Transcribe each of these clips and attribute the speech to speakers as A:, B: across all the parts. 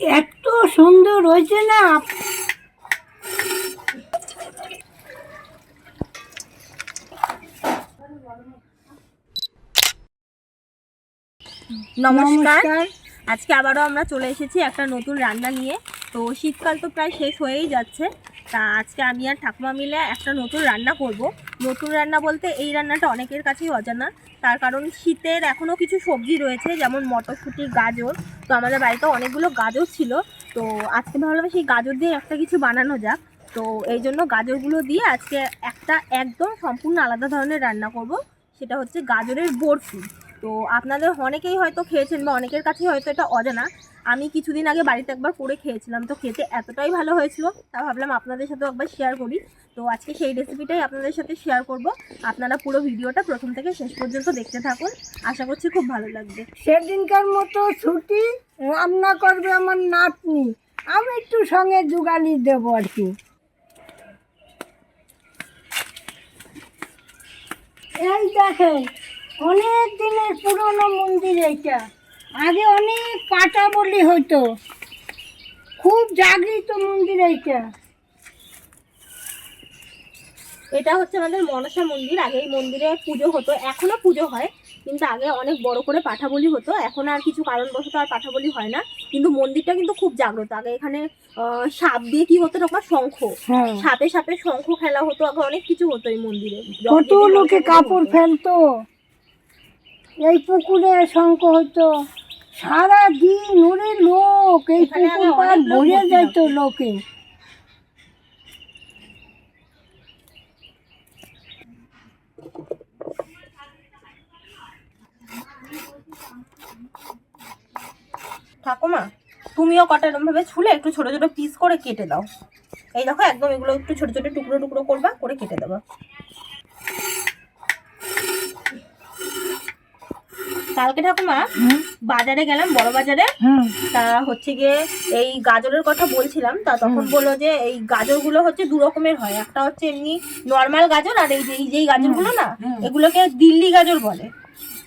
A: এত সুন্দর হয়েছে না?
B: নমস্কার। আজকে আবারও আমরা চলে এসেছি একটা নতুন রান্না নিয়ে। তো শীতকাল তো প্রায় শেষ হয়েই যাচ্ছে। তা আজকে আমি আর ঠাকুমা মিলে একটা নতুন রান্না করব। নতুন রান্না বলতে এই রান্নাটা অনেকের কাছেই অজানা। তার কারণ শীতের এখনও কিছু সবজি রয়েছে যেমন মটরশুঁটি গাজর তো আমাদের বাড়িতে অনেকগুলো গাজর ছিল। তো আজকে ভাবলাম সেই গাজর দিয়ে একটা কিছু বানানো যাক। তো এই জন্য গাজরগুলো দিয়ে আজকে একটা একদম সম্পূর্ণ আলাদা ধরনের রান্না করব। সেটা হচ্ছে গাজরের বরফি। তো আপনাদের অনেকেই হয়তো খেয়েছেন বা অনেকের কাছেই হয়তো এটা অজানা। আমি কিছুদিন আগে বাড়িতে একবার করে খেয়েছিলাম, তো খেতে এতটাই ভালো হয়েছিল, তা ভাবলাম আপনাদের সাথেও একবার শেয়ার করি। তো আজকে সেই রেসিপিটাই আপনাদের সাথে শেয়ার করব। আপনারা পুরো ভিডিওটা প্রথম থেকে শেষ পর্যন্ত দেখতে থাকুন। আশা করছি খুব ভালো লাগবে।
A: সেদিনকার মতো ছুটি, রান্না করবে আমার নাতনি। আমি একটু সঙ্গে জুগালি দেবো আর কি। এই দেখেন, অনেক দিনের পুরনো মন্দির এইটা। আগে অনেক পাটা বলি হতো খুব জাগৃত মন্দির এইটা।
B: এটা হচ্ছে আমাদের মনসা মন্দির। আগে এই মন্দিরে পুজো হতো। এখনও পুজো হয় কিন্তু আগে অনেক বড় করে পাঠাবলি হতো। এখন আর কিছু কারণবশত আর পাঠা বলি হয় না। কিন্তু মন্দিরটা কিন্তু খুব জাগ্রত। আগে এখানে আহ, সাপ দিয়ে কি হতো তখন শঙ্খ।
A: হ্যাঁ।
B: সাপে সাপে শঙ্খ খেলা হতো। আগে অনেক কিছু হতো এই মন্দিরে।
A: কত লোকে কাপড় ফেলতো। এই পুকুরে শঙ্খ হতো সারা দিন নড়ে লোক এই পুকুর
B: লোক
A: ভরে যেত লোকে।
B: ঠাকুমা তুমিও কটা এরকম ভাবে ছুলে একটু ছোট ছোট পিস করে কেটে দাও। এই দেখো একদম এগুলো একটু ছোট ছোট টুকরো টুকরো করবা করে কেটে দেবা। কালকে ঠাকুমা বাজারে গেলাম বড় বাজারে। তা হচ্ছে গিয়ে এই গাজরের কথা বলছিলাম তা তখন বলল যে এই গাজরগুলো হচ্ছে দু রকমের হয়। একটা হচ্ছে এমনি নর্মাল গাজর আর এই যে এই যেই গাজরগুলো না এগুলোকে দিল্লি গাজর বলে।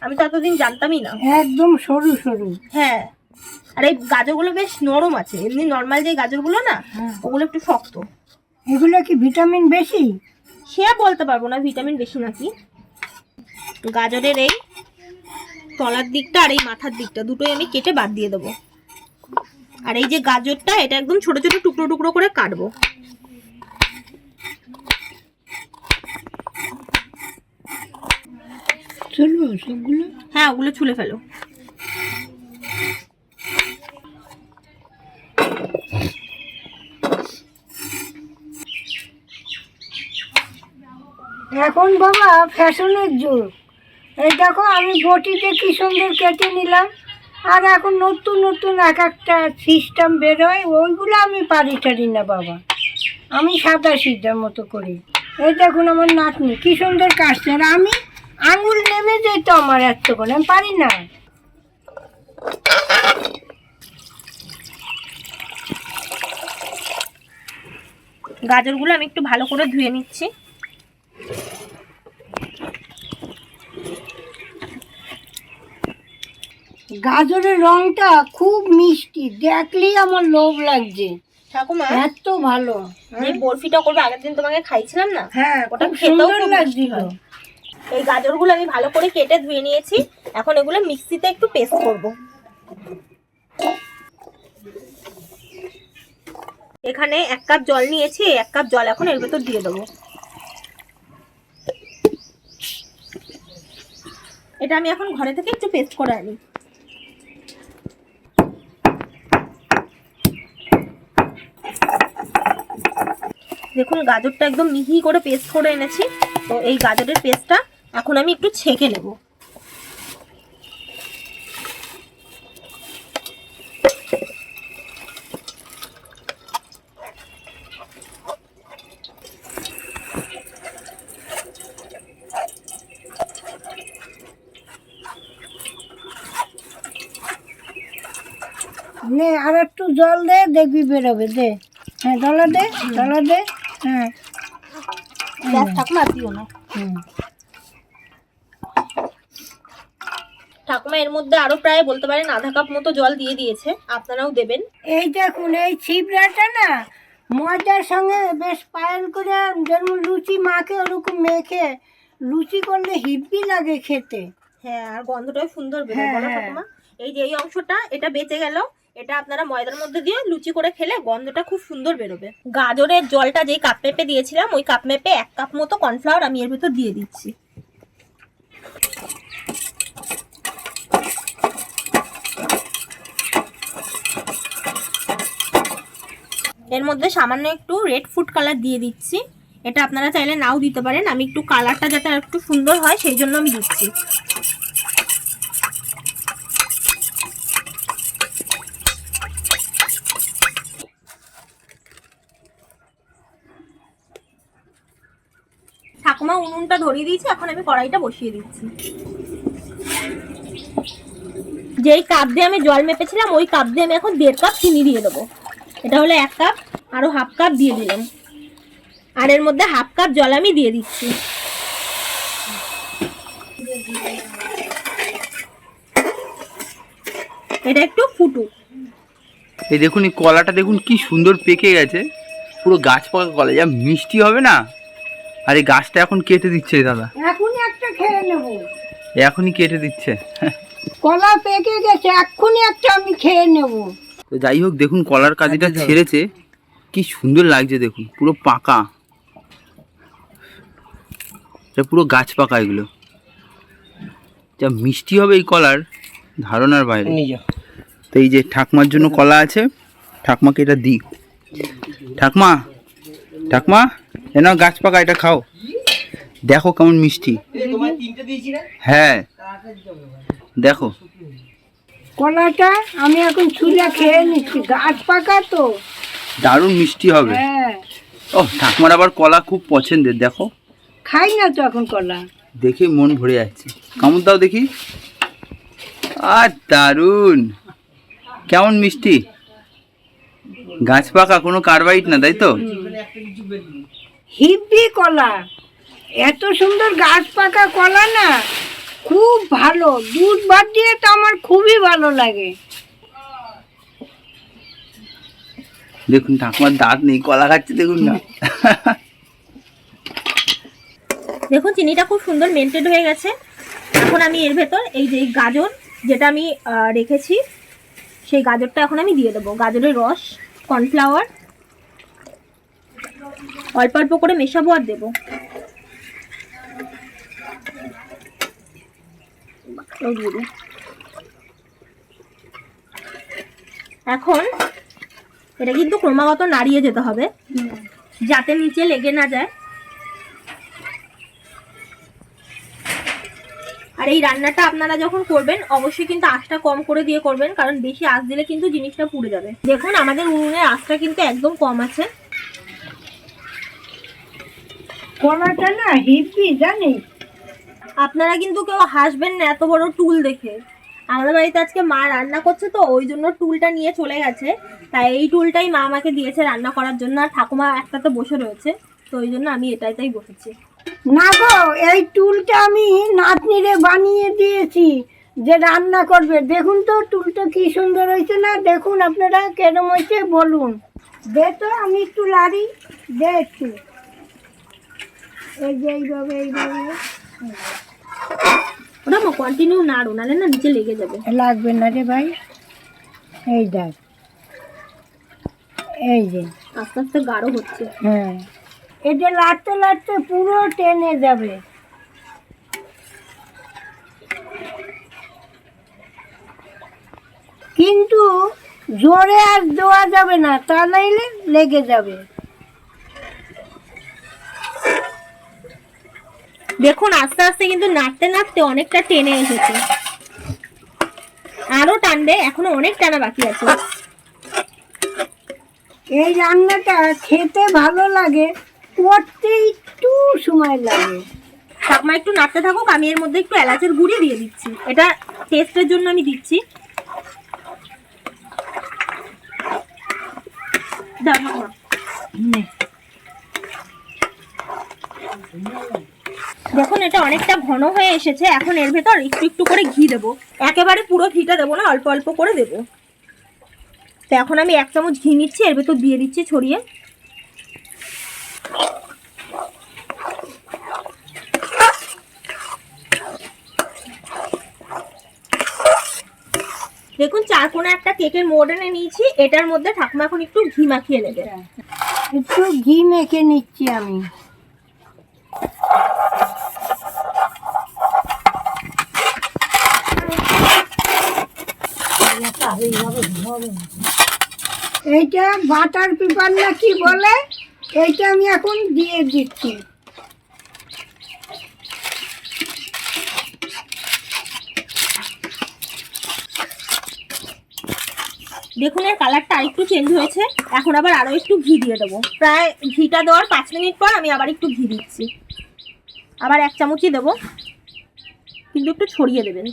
B: আমি তো এতদিন জানতামই না।
A: একদম সরু সরু।
B: হ্যাঁ। আর এই গাজরগুলো বেশ নরম আছে। এমনি নর্মাল যে গাজরগুলো না। ওগুলো একটু শক্ত।
A: এগুলো কি ভিটামিন বেশি?
B: সে বলতে পারব না ভিটামিন বেশি নাকি। গাজরের এই তলার দিকটা আর এই মাথার দিকটা দুটোই আমি কেটে বাদ দিয়ে দেবো। আর এই যে গাজরটা এটা একদম ছোট ছোট টুকরো টুকরো করে কাটবো। হ্যাঁ ওগুলো ছুলে ফেলো।
A: এখন বাবা ফ্যাশনের যুগ। এই দেখো, আমি বটিতে কি সুন্দর কেটে নিলাম। আর এখন নতুন নতুন এক একটা সিস্টেম বেরোয়, ওইগুলো আমি পারি টারি না, বাবা। আমি সাদা সিদ্ধার মতো করি। এই দেখুন আমার নাতনি, কি সুন্দর কাটছে। আর আমি আঙুল নেমে যেত আমার এত করে আমি পারি না।
B: গাজরগুলো আমি একটু ভালো করে ধুয়ে নিচ্ছি।
A: গাজরের রংটা খুব মিষ্টি দেখলেই আমার লোভ লাগছে।
B: ঠাকুমা
A: এত ভালো
B: যে বরফিটা করব আগের দিন তোমাকে খাইছিলাম না?
A: হ্যাঁ
B: ওটা খেতেও খুব
A: লাগছিল।
B: এই গাজরগুলো আমি ভালো করে কেটে ধুয়ে নিয়েছি। এখন এগুলো মিক্সিতে একটু পেস্ট করব। এখানে এক কাপ জল নিয়েছি এক কাপ জল এখন এর ভেতর দিয়ে দেবো। এটা আমি এখন ঘরে থেকে একটু পেস্ট করে আনি। দেখুন, গাজরটা একদম মিহি করে পেস্ট করে এনেছি। তো এই গাজরের পেস্টটা এখন আমি একটু ছেঁকে নেব।
A: নে, আর একটু জল দে, দেখবি বেরোবে, দে। হ্যাঁ জলা দে জলা দে। হ্যাঁ
B: গ্যাস ঠাকুমা দিও না। ঠাকুমা এর মধ্যে আরও প্রায় বলতে পারেন আধা কাপ মতো জল দিয়ে দিয়েছে। আপনারাও দেবেন।
A: এই দেখুন এই ছিপড়াটা না ময়দার সঙ্গে বেশ পায়েল করে যেমন লুচি মাখে ওরকম মেখে। লুচি করলে হিব্বি লাগে খেতে।
B: হ্যাঁ আর গন্ধটাও সুন্দর বেরোয় বলো
A: হ্যাঁ।
B: ঠাকুমা। এই যে এই অংশটা এটা বেঁচে গেল। এটা আপনারা ময়দার মধ্যে দিয়ে লুচি করে খেলে গন্ধটা খুব সুন্দর বেরোবে। গাজরের জলটা যেই কাপ মেপে দিয়েছিলাম, ওই কাপ মেপে এক কাপ মতো কর্নফ্লাওয়ার আমি এর ভিতর দিয়ে দিচ্ছি। এর মধ্যে সামান্য একটু রেড ফুড কালার দিয়ে দিচ্ছি। এটা আপনারা চাইলে নাও দিতে পারেন। আমি একটু কালারটা যাতে একটু সুন্দর হয়, সেই জন্য আমি দিচ্ছি ঠাকুমা উনুনটা ধরিয়ে দিয়েছি, এখন আমি কড়াইটা বসিয়ে দিচ্ছি। যেই কাপ দিয়ে আমি জল মেপেছিলাম, ওই কাপ দিয়ে আমি এখন দেড় কাপ চিনি দিয়ে দেবো। এটা হলো এক কাপ আরও হাফ কাপ দিয়ে দিলাম। আর এর মধ্যে হাফ কাপ জল আমি দিয়ে দিচ্ছি। এটা একটু ফুটুক।
C: এই দেখুন, এই কলাটা দেখুন কি সুন্দর পেকে গেছে। পুরো গাছ পাকা কলা, যা মিষ্টি হবে না? আর এই গাছটা এখন কেটে দিচ্ছে দাদা।
A: এখনই একটা খেয়ে নেব।
C: এখনই কেটে দিচ্ছে।
A: কলা পেকে গেছে এক্ষুনি একটা আমি খেয়ে নেব।
C: তো যাই হোক দেখুন কলার কাজিটা ছেড়েছে। কি সুন্দর লাগছে দেখুন পুরো পাকা। এটা পুরো গাছ পাকা এগুলো। যা মিষ্টি হবে এই কলার ধারণার বাইরে। তো এই যে ঠাকমার জন্য কলা আছে ঠাকমাকে এটা দিই। ঠাকমা ঠাকমা। এ নাও গাছ পাকা এটা খাও। দেখো কেমন মিষ্টি। হ্যাঁ। দেখো।
A: কলাটা আমি এখন চুলে খেয়ে নিচ্ছি গাছ পাকা তো।
C: দারুণ মিষ্টি হবে।
A: হ্যাঁ।
C: ও ঠাকমার আবার কলা খুব পছন্দের দেখো।
A: খাই না তো এখন কলা।
C: দেখে মন ভরে যাচ্ছে। কেমন দাও দেখি। আর দারুণ। কেমন মিষ্টি। গাছ পাকা কোনো কার্বাইট না তাই তো?
A: হিব্বি কলা। এত সুন্দর গাছ পাকা কলা না খুব ভালো। দুধ ভাত দিয়ে তো আমার খুবই ভালো লাগে।
C: দেখুন ঠাকুমার দাঁত নেই কলা খাচ্ছে দেখুন না।
B: দেখুন চিনিটা খুব সুন্দর মেনটেড হয়ে গেছে। এখন আমি এর ভেতর এই যে এই গাজর যেটা আমি আহ, রেখেছি সেই গাজরটা এখন আমি দিয়ে দেবো। গাজরের রস কর্নফ্লাওয়ার অল্প অল্প করে মেশাবো আর দেবো। এখন এটা কিন্তু ক্রমাগত নাড়িয়ে যেতে হবে, যাতে নিচে লেগে না যায়। আর এই রান্নাটা আপনারা যখন করবেন, অবশ্যই কিন্তু আঁচটা কম করে দিয়ে করবেন, কারণ বেশি আঁচ দিলে কিন্তু জিনিসটা পুড়ে যাবে। দেখুন, আমাদের উনুনের আঁচটা কিন্তু একদম কম আছে।
A: কলাটা না হিব্বি জানিস
B: আপনারা কিন্তু কেউ হাসবেন না, এত বড় টুল দেখে। আমাদের বাড়িতে আজকে মা রান্না করছে তো, ওই জন্য টুলটা নিয়ে চলে গেছে। তাই এই টুলটাই মা আমাকে দিয়েছে রান্না করার জন্য, আর ঠাকুমা একটাতে বসে রয়েছে, তো ওই জন্য আমি এটাইতেই বসেছি।
A: না গো, এই টুলটা আমি নাতনিরে বানিয়ে দিয়েছি, যে রান্না করবে। দেখুন তো টুলটা কি সুন্দর হয়েছে না, দেখুন আপনারা কেরম হয়েছে, বলুন। দে তো আমি একটু লাড়ি, দে একটু। এই যে এইভাবে এইভাবে।
B: ওটা কন্টিনিউ নাড়ো নাহলে না নিচে লেগে যাবে।
A: লাগবে না রে ভাই। এই দেখ। এই যে।
B: আস্তে আস্তে গাঢ় হচ্ছে।
A: হ্যাঁ। এটা লাড়তে লাড়তে পুরো টেনে যাবে। কিন্তু জোরে আর দেওয়া যাবে না তা নাইলে লেগে যাবে।
B: দেখুন আস্তে আস্তে কিন্তু নাড়তে নাড়তে অনেকটা টেনে এসেছে। আরও টানবে এখনও অনেক টানা বাকি আছে।
A: এই রান্নাটা খেতে ভালো লাগে করতে একটু সময় লাগে।
B: ঠাকমা একটু নাড়তে থাকুক আমি এর মধ্যে একটু এলাচের গুঁড়ি দিয়ে দিচ্ছি। এটা টেস্টের জন্য আমি দিচ্ছি। দাও দেখুন এটা অনেকটা ঘন হয়ে এসেছে, এখন এর ভেতর একটু একটু করে ঘি দেবো। একেবারে পুরো ঘিটা দেবো না, অল্প অল্প করে দেবো। তো এখন আমি এক চামচ ঘি নিচ্ছি, এর ভেতর দিয়ে দিচ্ছি ছড়িয়ে। দেখুন, চার কোণে একটা কেকের মোড এনে নিয়েছি, এটার মধ্যে ঠাকুমা এখন একটু ঘি মাখিয়ে নেবে।
A: একটু ঘি মেখে নিচ্ছি আমি। এইটা বাটার পেপার না কি বলে, এইটা আমি এখন দিয়ে দিচ্ছি।
B: দেখুন, এর কালারটা আরেকটু চেঞ্জ হয়েছে। এখন আবার আরও একটু ঘি দিয়ে দেবো। প্রায় ঘিটা দেওয়ার পাঁচ মিনিট পর আমি আবার একটু ঘি দিচ্ছি। আবার এক চামচই দেবো। কিন্তু একটু ছড়িয়ে দেবেন।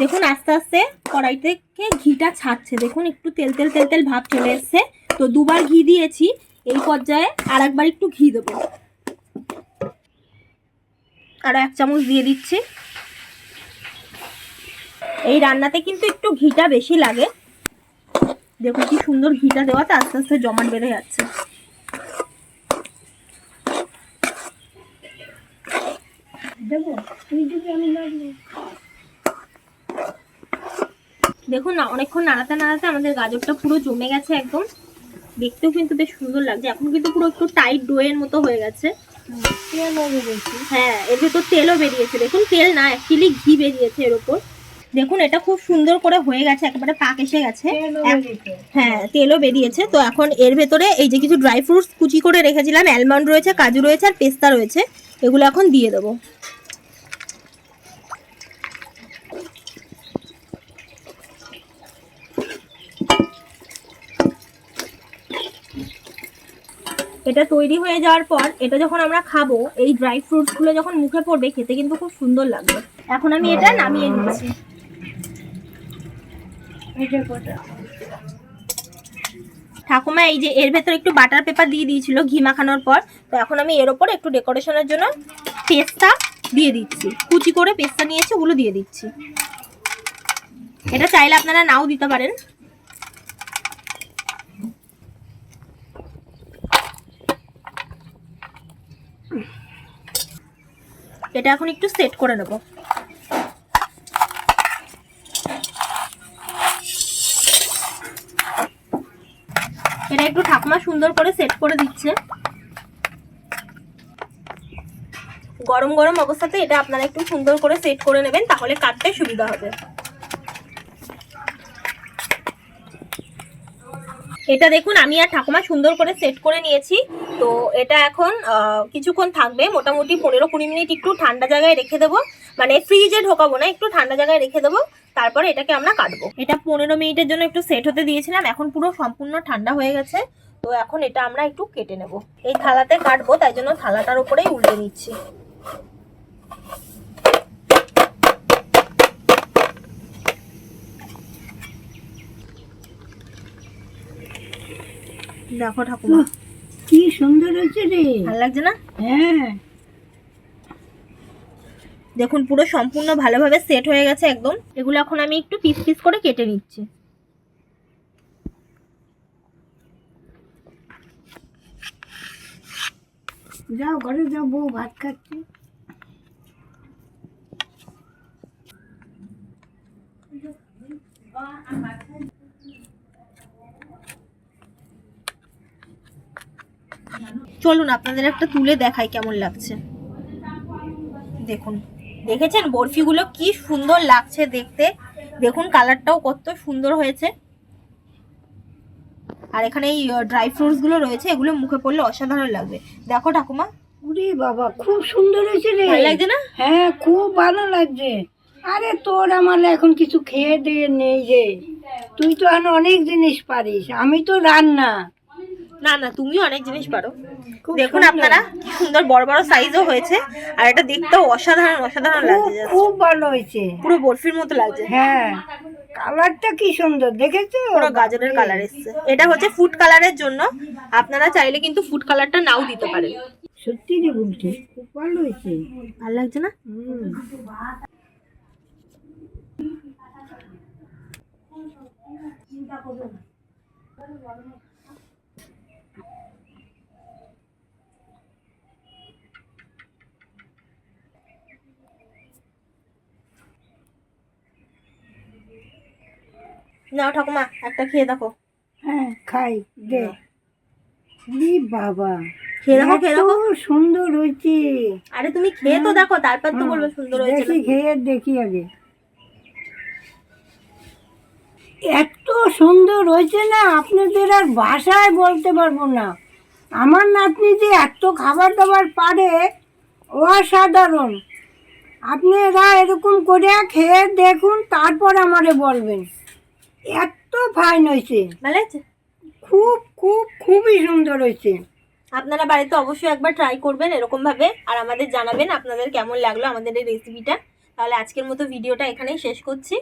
B: দেখুন, আস্তে আস্তে কড়াই থেকে ঘিটা ছাড়ছে। দেখুন, একটু তেল তেল তেল তেল ভাব চলে এসছে। তো দুবার ঘি দিয়েছি, এই পর্যায়ে আর একবার একটু ঘি দেবো। আরও এক চামচ দিয়ে দিচ্ছি। এই রান্নাতে কিন্তু একটু ঘিটা বেশি লাগে। দেখুন, কি সুন্দর ঘিটা দেওয়াতে আস্তে আস্তে জমাট বেড়ে যাচ্ছে।
A: দেবো? তুই দিবি আমি লাগবো।
B: দেখুন না অনেকক্ষণ নাড়াতে নাড়াতে আমাদের গাজরটা পুরো জমে গেছে একদম। দেখতেও কিন্তু বেশ সুন্দর লাগছে। এখন কিন্তু পুরো একটু টাইট ডোয়ের মতো হয়ে গেছে। হ্যাঁ এর ভেতর তেলও বেরিয়েছে। দেখুন তেল না অ্যাকচুয়ালি ঘি বেরিয়েছে এর ওপর। দেখুন এটা খুব সুন্দর করে হয়ে গেছে একেবারে পাক এসে গেছে। হ্যাঁ তেলও বেরিয়েছে। তো এখন এর ভেতরে এই যে কিছু ড্রাই ফ্রুটস কুচি করে রেখেছিলাম অ্যালমন্ড রয়েছে কাজু রয়েছে আর পেস্তা রয়েছে এগুলো এখন দিয়ে দেবো। এটা তৈরি হয়ে যাওয়ার পর এটা যখন আমরা খাব, এই ড্রাই ফ্রুটসগুলো যখন মুখে পড়বে, খেতে কিন্তু খুব সুন্দর লাগবে। এখন আমি এটা নামিয়ে নিচ্ছি। ঠাকুমা, এই যে এর ভেতর একটু বাটার পেপার দিয়ে দিয়েছিল ঘি মাখানোর পর, তো এখন আমি এর ওপর একটু ডেকোরেশনের জন্য পেস্তা দিয়ে দিচ্ছি। কুচি করে পেস্তা নিয়েছি, ওগুলো দিয়ে দিচ্ছি। এটা চাইলে আপনারা নাও দিতে পারেন। এটা এখন একটু সেট করে নেব। এটা একটু ঠাকুমা সুন্দর করে সেট করে দিচ্ছে। গরম গরম অবস্থাতে এটা আপনারা একটু সুন্দর করে সেট করে নেবেন, তাহলে কাটতে সুবিধা হবে। এটা দেখুন, আমি আর ঠাকুমা সুন্দর করে সেট করে নিয়েছি। তো এটা এখন কিছুক্ষণ থাকবে, মোটামুটি পনেরো কুড়ি মিনিট একটু ঠান্ডা জায়গায় রেখে দেবো। মানে ফ্রিজে ঢোকাবো না, একটু ঠান্ডা জায়গায় রেখে দেবো, তারপরে এটাকে আমরা কাটবো। এটা পনেরো মিনিটের জন্য একটু সেট হতে দিয়েছিলাম, এখন পুরো সম্পূর্ণ ঠান্ডা হয়ে গেছে, তো এখন এটা আমরা একটু কেটে নেব। এই থালাতে কাটবো, তাই জন্য থালাটার উপরেই উল্টে নিচ্ছি দেখো ঠাকুমা।
A: কি সুন্দর হয়েছে রে।
B: ভালো লাগছে না?
A: হ্যাঁ।
B: দেখুন পুরো সম্পূর্ণ ভালোভাবে সেট হয়ে গেছে একদম। এগুলো এখন আমি একটু পিস পিস করে কেটে নিচ্ছি।
A: যাও ঘরে যাও বউ ভাত খাচ্ছে।
B: চলুন আপনাদের একটা তুলে দেখাই কেমন লাগছে। দেখুন দেখেছেন বরফিগুলো কি সুন্দর লাগছে দেখতে? দেখুন কালারটাও কত সুন্দর হয়েছে। আর এখানে এই ড্রাই ফ্রুটসগুলো রয়েছে এগুলো মুখে পড়লে অসাধারণ লাগবে। দেখো ঠাকুমা।
A: উরে বাবা খুব সুন্দর হয়েছে রে।
B: ভালো লাগছে না?
A: হ্যাঁ খুব ভালো লাগছে। আরে তোর আমার এখন কিছু খেয়ে দিয়ে নেই রে। তুই তো এখন অনেক জিনিস পারিস আমি তো রান্না।
B: না না তুমিও অনেক জিনিস পারো। দেখুন আপনারা কি সুন্দর বড় বড় সাইজও হয়েছে আর এটা দেখতেও অসাধারণ অসাধারণ লাগছে
A: খুব ভালো হয়েছে।
B: পুরো বরফির মতো লাগছে।
A: হ্যাঁ কালারটা কি সুন্দর দেখেছ?
B: পুরো গাজরের কালার এসছে। এটা হচ্ছে ফুড কালারের জন্য আপনারা চাইলে কিন্তু ফুড কালারটা নাও দিতে পারেন।
A: সত্যি রে বলছি খুব ভালো হয়েছে।
B: ভালো লাগছে না?
A: হুম।
B: নাও ঠাকুমা একটা খেয়ে দেখো।
A: হ্যাঁ খাই দে। বাবা
B: খেয়ে দেখো খেয়ে দেখো।
A: সুন্দর হয়েছে।
B: আরে তুমি খেয়ে তো দেখো তারপর তো বলবে সুন্দর হয়েছে
A: দেখি খেয়ে দেখি আগে। এত সুন্দর হয়েছে না আপনাদের আর ভাষায় বলতে পারব না। আমার নাতনি যে এত খাবার দাবার পারে অসাধারণ। আপনারা এরকম করে খেয়ে দেখুন তারপর আমারে বলবেন। এত ফাইন হয়েছে।
B: ভালো হয়েছে?
A: খুব খুব খুবই সুন্দর হয়েছে।
B: আপনারা বাড়িতে অবশ্যই একবার ট্রাই করবেন এরকমভাবে আর আমাদের জানাবেন আপনাদের কেমন লাগল আমাদের এই রেসিপিটা তাহলে আজকের মতো ভিডিওটা এখানেই শেষ করছি।